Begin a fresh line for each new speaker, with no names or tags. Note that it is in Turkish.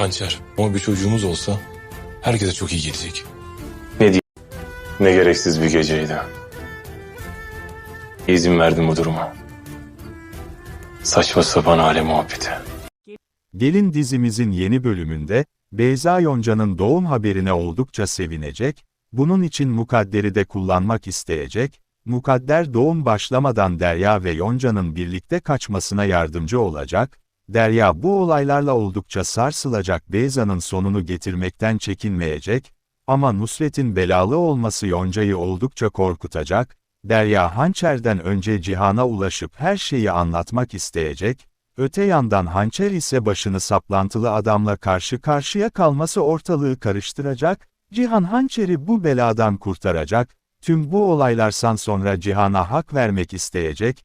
Hançer ama bir çocuğumuz olsa herkese çok iyi gelecek.
Ne diyeyim? Ne gereksiz bir geceydi. İzin verdim bu duruma. Saçma sapan hale muhabbeti.
Gelin dizimizin yeni bölümünde, Beyza Yonca'nın doğum haberine oldukça sevinecek, bunun için Mukadder'i de kullanmak isteyecek, Mukadder doğum başlamadan Derya ve Yonca'nın birlikte kaçmasına yardımcı olacak, Derya bu olaylarla oldukça sarsılacak Beyza'nın sonunu getirmekten çekinmeyecek, ama Nusret'in belalı olması Yonca'yı oldukça korkutacak, Derya hançerden önce Cihan'a ulaşıp her şeyi anlatmak isteyecek, öte yandan hançer ise başını saplantılı adamla karşı karşıya kalması ortalığı karıştıracak, Cihan hançeri bu beladan kurtaracak, tüm bu olaylarsan sonra Cihan'a hak vermek isteyecek,